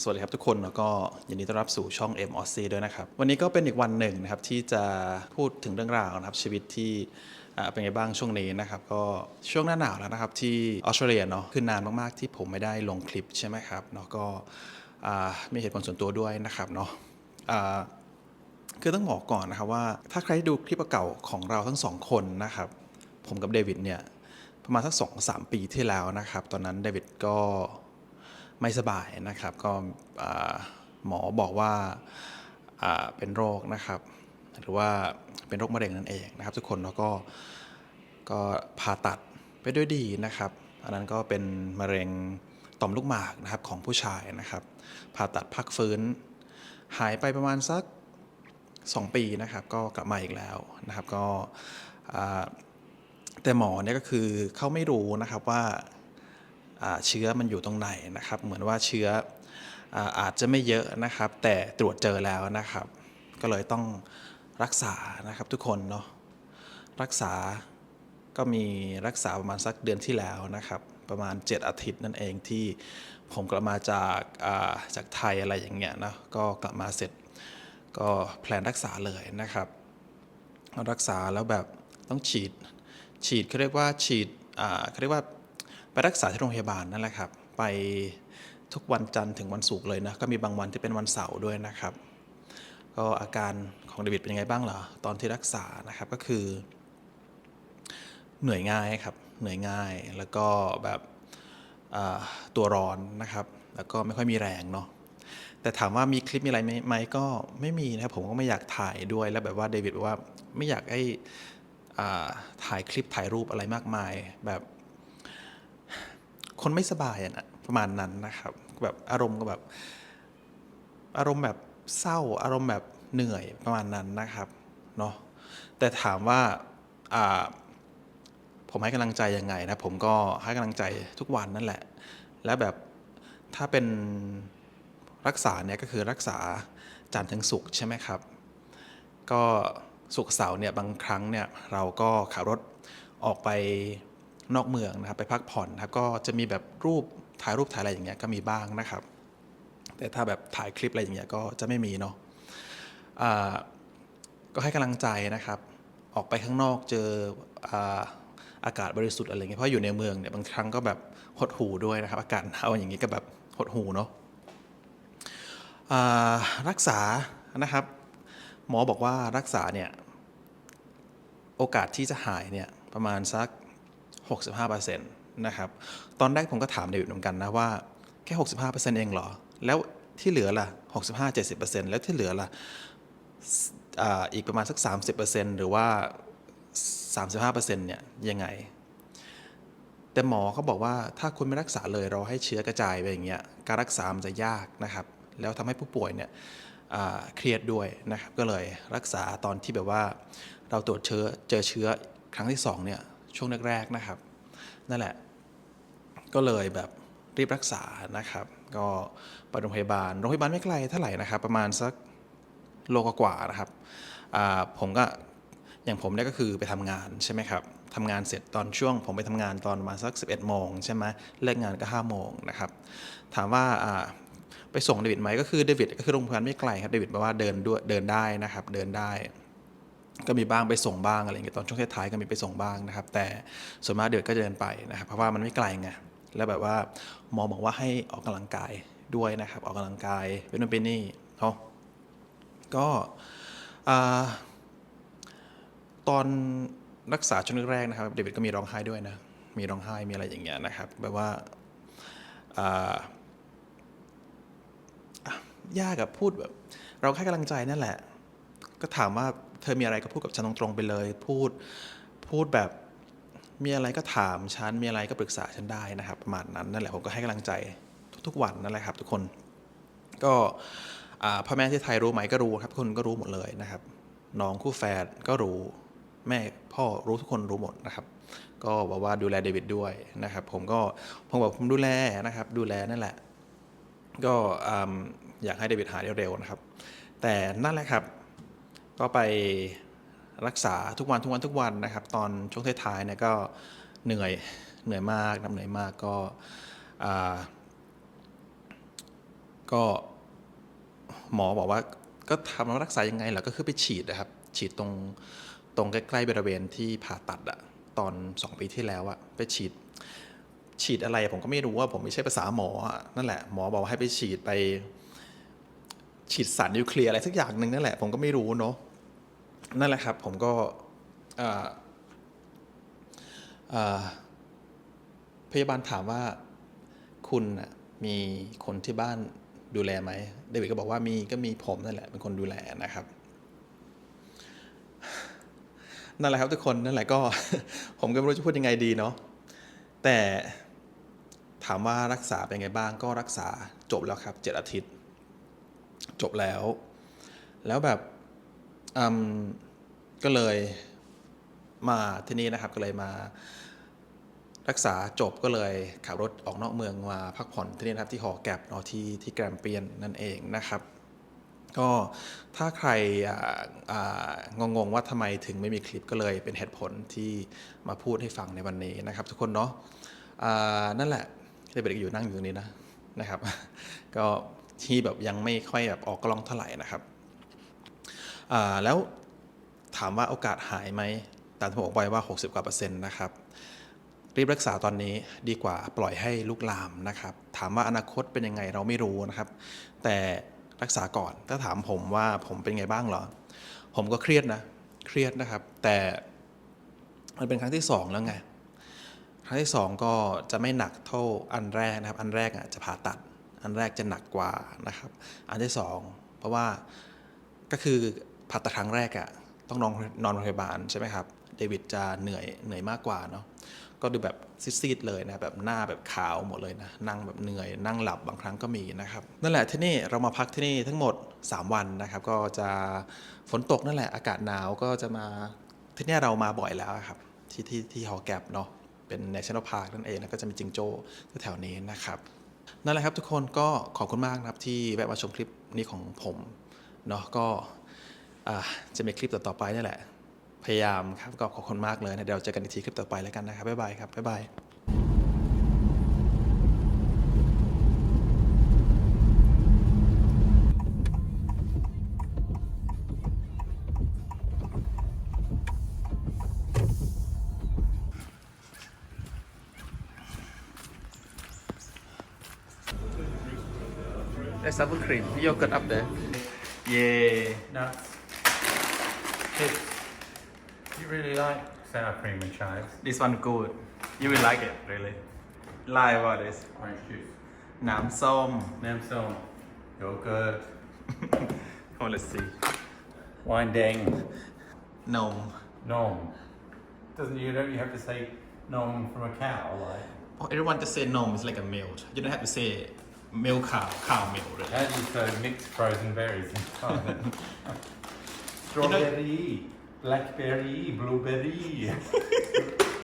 สวัสดีครับทุกคนแล้วก็ยินดีต้อนรับสู่ช่อง M o c ด้วยนะครับ วันนี้ก็เป็นอีกวันหนึ่งนะครับที่จะพูดถึงเรื่องราวนะครับชีวิตที่เป็นไงบ้างช่วงนี้นะครับ ก็ช่วงหน้าหนาวแล้วนะครับที่ออสเตรเลียเนาะคือนานมากๆที่ผมไม่ได้ลงคลิปใช่ไหมครับเนาะก็มีเหตุผลส่วนตัวด้วยนะครับเนาะคือต้องบอกก่อนนะครับว่าถ้าใครดูคลิปเก่าของเราทั้งสองคนนะครับ ผมกับเดวิดเนี่ยประมาณสักสองสามปีที่แล้วนะครับ ตอนนั้นเดวิดก็ ไม่สบายนะครับ ก็หมอบอกว่าเป็นโรคนะครับ หรือว่าเป็นโรคมะเร็งนั่นเองนะครับ ทุกคนแล้วก็ก็ผ่าตัดไปด้วยดีนะครับ อันนั้นก็เป็นมะเร็งต่อมลูกหมากนะครับของผู้ชายนะครับ ผ่าตัดพักฟื้น หายไปประมาณสัก 2 ปีนะครับ ก็กลับมาอีกแล้วนะครับ ก็แต่หมอเนี่ยก็คือเขาไม่รู้นะครับว่า เชื้อมันอยู่ตรงไหนนะครับ เหมือนว่าเชื้ออาอาจจะไม่เยอะนะครับ แต่ตรวจเจอแล้วนะครับ ก็เลยต้องรักษานะครับทุกคนเนาะรักษาก็มีรักษาประมาณสักเดือนที่แล้วนะครับ ประมาณ 7 อาทิตย์นั่นเองที่ผมกลับมาจากาจากไทยอะไรอย่างเงี้ยนะก็กลับมาเสร็จก็แพลนรักษาเลยนะครับ รักษาแล้วแบบต้องฉีดฉีดเขาเรียกว่าฉีดเขาเรียกว่า ไปรักษาที่โรงพยาบาลนั่นแหละครับ ไปทุกวันจันทร์ถึงวันศุกร์เลยนะ ก็มีบางวันที่เป็นวันเสาร์ด้วยนะครับ ก็อาการของเดวิดเป็นยังไงบ้างเหรอ ตอนที่รักษานะครับก็คือ เหนื่อยง่ายครับ เหนื่อยง่าย แล้วก็แบบตัวร้อนนะครับ แล้วก็ไม่ค่อยมีแรงเนาะแต่ถามว่ามีคลิปมีอะไรไหมไมก็ไม่มีนะครับผมก็ไม่อยากถ่ายด้วยแล้วแบบว่าเดวิดบอว่าไม่อยากให้ถ่ายคลิปถ่ายรูปอะไรมากมาย แบบ คนไม่สบายอะนะประมาณนั้นนะครับ แบบอารมณ์ก็แบบ อารมณ์แบบเศร้า อารมณ์แบบเหนื่อยประมาณนั้นนะครับเนาะแต่ถามว่าอ่าผมให้กำลังใจยังไงนะผมก็ให้กำลังใจทุกวันนั่นแหละ แล้วแบบถ้าเป็นรักษาเนี่ยก็คือรักษาจันทร์ถึงศุกร์ใช่ไหมครับ ก็ศุกร์เสาร์เนี่ยบางครั้งเนี่ยเราก็ขับรถออกไป นอกเมืองนะครับไปพักผ่อนนะครับก็จะมีแบบรูปถ่ายรูปถ่ายอะไรอย่างเงี้ยก็มีบ้างนะครับ แต่ถ้าแบบถ่ายคลิปอะไรอย่างเงี้ยก็จะไม่มีเนาะอ่าก็ให้กำลังใจนะครับ ออกไปข้างนอกเจออาอากาศบริสุทธิ์อะไรเงี้ยเพราะอยู่ในเมืองเนี่ยบางครั้งก็แบบหดหูด้วยนะครับ อากาศหนาวอย่างนี้ก็แบบหดหูเนาะรักษานะครับ หมอบอกว่ารักษาเนี่ยโอกาสที่จะหายเนี่ยประมาณสัก 65%นะครับ ตอนแรกผมก็ถามเดวิดเหมือนกันนะว่าแค่ 65%เองเหรอ แล้วที่เหลือล่ะ 65-70%แล้วที่เหลือล่ะอีกประมาณสัก 30%หรือว่า 35%เนี่ยยังไง แต่หมอเขาบอกว่าถ้าคุณไม่รักษาเลยเราให้เชื้อกระจายไปอย่างเงี้ยการรักษามันจะยากนะครับ แล้วทำให้ผู้ป่วยเนี่ยเครียดด้วยนะครับ ก็เลยรักษาตอนที่แบบว่าเราตรวจเชื้อเจอเชื้อครั้งที่สองเนี่ย ช่วงแรกๆนะครับ นั่นแหละ ก็เลยแบบรีบรักษานะครับ ก็ไปโรงพยาบาล โรงพยาบาลไม่ไกลเท่าไหร่นะครับ ประมาณสักโลกว่านะครับ ผมก็อย่างผมเนี่ยก็คือไปทำงานใช่ไหมครับทำงานเสร็จตอนช่วง ผมไปทำงานตอนประมาณสัก 11โมงใช่ไหมเลิกงานก็5โมงนะครับ ถามว่าไปส่งเดวิดไหมก็คือเดวิดก็คือโรงพยาบาลไม่ไกลครับเดวิดบอกว่าเดินด้วยเดินได้นะครับ เดินได้ ก็มีบ้างไปส่งบ้างอะไรอย่างเงี้ยตอนช่วงท้ายๆก็มีไปส่งบ้างนะครับ แต่ส่วนมากเดวิดก็จะเดินไปนะครับ เพราะว่ามันไม่ไกลไงแล้วแบบว่าหมอบอกว่าให้ออกกำลังกายด้วยนะครับ ออกกำลังกายเป็นนู่นเป็นนี่เนาะก็ตอนรักษาช่วงแรกนะครับ เดวิดก็มีร้องไห้ด้วยนะ มีร้องไห้มีอะไรอย่างเงี้ยนะครับ แบบว่าอ่ายากกับพูดแบบ เราให้กำลังใจนั่นแหละ ก็ถามว่า เธอมีอะไรก็พูดกับฉันตรงๆไปเลย พูดพูดแบบมีอะไรก็ถามฉันมีอะไรก็ปรึกษาฉันได้นะครับ ประมาณนั้นนั่นแหละผมก็ให้กำลังใจทุกๆวันนั่นแหละครับทุกคนก็พ่อแม่ที่ไทยรู้ไหมก็รู้ครับทุกคนก็รู้หมดเลยนะครับน้องคู่แฝดก็รู้แม่พ่อรู้ทุกคนรู้หมดนะครับ ก็บอกว่าดูแลเดวิดด้วยนะครับ ผมก็ผมบอกผมดูแลนะครับ ดูแลนั่นแหละ ก็อืมอยากให้เดวิดหายเร็วๆนะครับ แต่นั่นแหละครับ ก็ไปรักษาทุกวันทุกวันทุกวันนะครับ ตอนช่วงท้ายๆเนี่ยก็เหนื่อยเหนื่อยมากนะเหนื่อยมากก็อ่าก็หมอบอกว่าก็ทำรักษายังไงล่ะก็คือไปฉีดนะครับ ฉีดตรงตรงใกล้ๆบริเวณที่ผ่าตัดอะตอนสองปีที่แล้วอะไปฉีด ฉีดอะไรผมก็ไม่รู้ว่าผมไม่ใช่ภาษาหมออะนั่นแหละหมอบอกให้ไปฉีดไป ฉีดสารนิวเคลียร์อะไรสักอย่างหนึ่งนั่นแหละผมก็ไม่รู้เนาะ นั่นแหละครับผมก็พยาบาลถามว่าคุณมีคนที่บ้านดูแลไหมเดวิดก็บอกว่ามีก็มีผมนั่นแหละเป็นคนดูแลนะครับนั่นแหละครับทุกคนนั่นแหละก็ ผมก็ไม่รู้จะพูดยังไงดีเนาะแต่ถามว่ารักษาเป็นไงบ้างก็รักษาจบแล้วครับเจ็ดอาทิตย์ จบแล้ว แล้วแบบ อืมก็เลยมาที่นี่นะครับก็เลยมา รักษาจบก็เลยขับรถออกนอกเมืองมาพักผ่อนที่นี่นะครับที่หอแกบเนาะที่ที่แกรมเปียนนั่นเองนะครับ ก็ถ้าใครอ่าอ่างงว่าทำไมถึงไม่มีคลิปก็เลยเป็นเหตุผลที่มาพูดให้ฟังในวันนี้นะครับ ทุกคนเนาะนั่นแหละเดวิดอยู่นั่งอยู่ตรงนี้นะนะครับ ก็ที่แบบยังไม่ค่อยแบบออกกล้องเท่าไหร่นะครับ แล้วถามว่าโอกาสหายไหมตามที่ผมบอกไปว่า 60 กว่าเปอร์เซ็นต์นะครับ รีบรักษาตอนนี้ดีกว่าปล่อยให้ลุกลามนะครับ ถามว่าอนาคตเป็นยังไงเราไม่รู้นะครับ แต่รักษาก่อน ถ้าถามผมว่าผมเป็นไงบ้างเหรอ ผมก็เครียดนะ เครียดนะครับ แต่มันเป็นครั้งที่สองแล้วไง ครั้งที่สองก็จะไม่หนักเท่าอันแรกนะครับ อันแรกอะจะผ่าตัด อันแรกจะหนักกว่านะครับ อันที่สองเพราะว่าก็คือ ผ่าตัดครั้งแรกอะต้องนอนนอนโรงพยาบาลใช่ไหมครับ เดวิดจะเหนื่อยเหนื่อยมากกว่าเนาะก็ดูแบบซีดๆเลยนะแบบหน้าแบบขาวหมดเลยนะนั่งแบบเหนื่อย นั่งหลับบางครั้งก็มีนะครับนั่นแหละที่นี่เรามาพักที่นี่ทั้งหมด 3 วันนะครับ ก็จะฝนตกนั่นแหละอากาศหนาวก็จะมาที่นี่เรามาบ่อยแล้วครับที่ที่ที่ฮอแกบเนาะเป็น national park นั่นเองแล้วก็จะมีจิงโจ้แถวนี้นะครับนั่นแหละครับทุกคนก็ขอบคุณมากนะครับที่แวะมาชมคลิปนี้ของผมเนาะก็ จะมีคลิปต่อๆไปนี่แหละ พยายามครับก็ขอบคุณมากเลยนะเดี๋ยวเราเจอกันอีกทีคลิปต่อไปแล้วกันนะครับ บ๊ายบายครับ บ๊ายบาย There's sour cream yogurt up there yeah Nuts. You really like sour cream and chives. This one good. You will like it, really. Lie about this. Orange juice. Nam som. Nam som. Yogurt. oh, let's see. Wine dang. Nom. Nom. Doesn't you don't you have to say nom from a cow like? Oh, everyone just say nom. It's like a milk. You don't have to say milk cow cow milk. Really. That is so mixed frozen berries. Strawberry, blackberry, blueberry.